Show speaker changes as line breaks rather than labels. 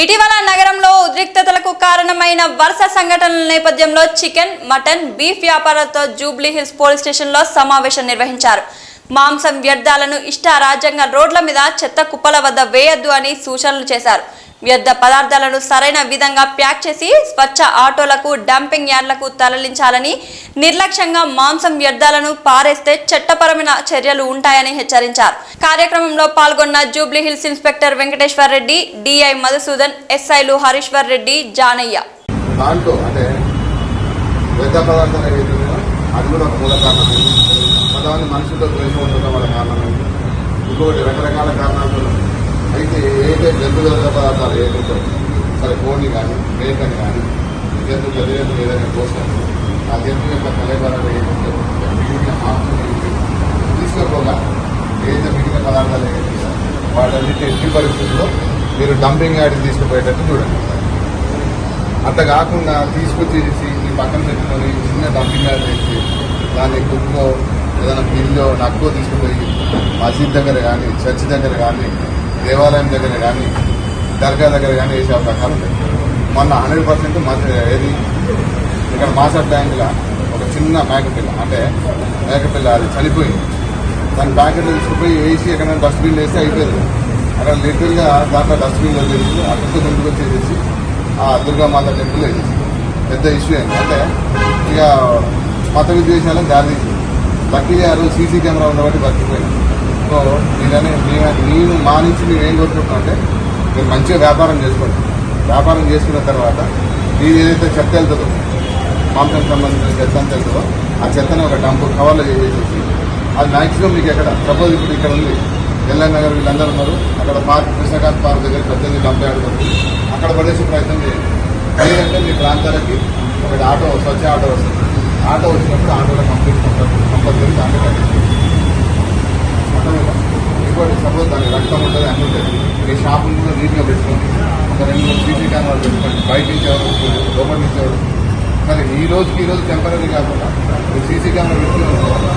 ఇటీవల నగరంలో ఉద్రిక్తతలకు కారణమైన వరుస సంఘటనల నేపథ్యంలో చికెన్ మటన్ బీఫ్ వ్యాపారులతో జూబ్లీ హిల్స్ పోలీస్ స్టేషన్లో సమావేశం నిర్వహించారు. మాంసం వ్యర్థాలను ఇష్టారాజ్యంగా రోడ్ల మీద చెత్త కుప్పల వద్ద వేయొద్దు అని సూచనలు చేశారు. వ్యర్థ పదార్థాలను సరైన విధంగా ప్యాక్ చేసి స్వచ్ఛ ఆటోలకు డంపింగ్ యార్డ్లకు తరలించాలని నిర్లక్ష్యంగా మాంసం వ్యర్థాలను పారేస్తే చట్టపరమైన చర్యలు ఉంటాయని హెచ్చరించారు. కార్యక్రమంలో పాల్గొన్న జూబ్లీ హిల్స్ ఇన్స్పెక్టర్ వెంకటేశ్వర్ రెడ్డి డిఐ మధుసూదన్ ఎస్ఐలు హరీశ్వర్ రెడ్డి జానయ్య.
దాంట్లో అంటే వ్యర్థ పదార్థాలు ఏవైతే అది కూడా మూల కారణం కొంతమంది మనుషులతో ద్వేషం ఉండడం వల్ల కారణం ఇంకొకటి రకరకాల కారణాలు అయితే ఏదైతే జంతు పదార్థాలు ఏదైతే సరే కోడి కానీ మేకని కానీ జంతు పెద్ద ఏదైనా కోసం ఆ జంతువు యొక్క కలయబరాలు ఏదైతే మిగిలిన మాంసం తీసుకోకుండా ఏదైతే మిగిలిన పదార్థాలు ఏదైతే వాటన్నిటి ఎట్టి పరిస్థితుల్లో మీరు డంపింగ్ యార్డ్కి తీసుకుపోయేటట్టు చూడండి. అంత కాకుండా తీసుకొచ్చేసి ఈ పక్కన పెట్టుకొని చిన్న డంపింగ్ యార్డ్ వేసి దాన్ని కుక్కో ఏదైనా బిల్లో నక్కో తీసుకుపోయి మసీద్ దగ్గర కానీ చర్చి దగ్గర కానీ దేవాలయం దగ్గర కానీ దర్గా దగ్గర కానీ వేసే అవకాశాలు ఉంటాయి. మొన్న హండ్రెడ్ పర్సెంట్ ఏది ఇక్కడ మాసర్ ట్యాంక్లో ఒక చిన్న మేకపిల్ల అంటే మేకపిల్ల అది చనిపోయింది. దాని ప్యాకెట్లు తీసుకుపోయి వేసి ఎక్కడ డస్ట్బిన్ వేస్తే అయిపోయింది. అక్కడ లిటిల్గా దాంట్లో డస్ట్బిన్ వదిలేసి అక్కడితో ముందుకు వచ్చేసేసి ఆ దుర్గామాత టెంపుల్ వేసేసి. పెద్ద ఇష్యూ అయింది. అంటే ఇక మత విద్వేషాలను దారి తీసింది లక్కీగా ఆ రోజు సీసీ కెమెరా ఉండబట్టి బతికిపోయింది సో నేననే నేను మా నుంచి నేను ఏం కోరుకుంటున్నా అంటే మీరు మంచిగా వ్యాపారం చేసుకోండి. వ్యాపారం చేసుకున్న తర్వాత మీరు ఏదైతే చెత్త వెళ్తుందో మాంసం సంబంధించిన చెత్త అంత వెళ్తుందో ఆ చెత్తని ఒక డంపు కవర్లో చేసేసి అది మ్యాక్సిమం మీకు ఎక్కడ సపోజ్ ఇప్పుడు ఇక్కడ ఉంది. ఎల్ఎన్ నగర్ వీళ్ళందరూ ఉన్నారు. అక్కడ పార్క్ కృష్ణకాంత్ పార్క్ దగ్గర పెద్దది డంప్ ఆడుతుంది అక్కడ పడేసే ప్రయత్నం చేయండి. లేదంటే మీ ప్రాంతాలకి ఒకటి ఆటో స్వచ్ఛ ఆటో వస్తుంది. ఆటో వచ్చినప్పుడు ఆటోలో కంప్లీట్ కంపల్సరీ దాంట్లో కట్టించుకోండి దాని రక్తం ఉంటుంది అన్ని ఉంటుంది మీ షాపును కూడా నీట్గా పెట్టుకోండి. ఒక రెండు మూడు సీసీ కెమెరాలు పెట్టుకోండి. బయట నుంచి ఎవరు లోపల నుంచి ఎవరు సరే ఈ రోజుకి ఈ రోజు టెంపరీ కాకుండా సీసీ కెమెరా పెట్టుకుని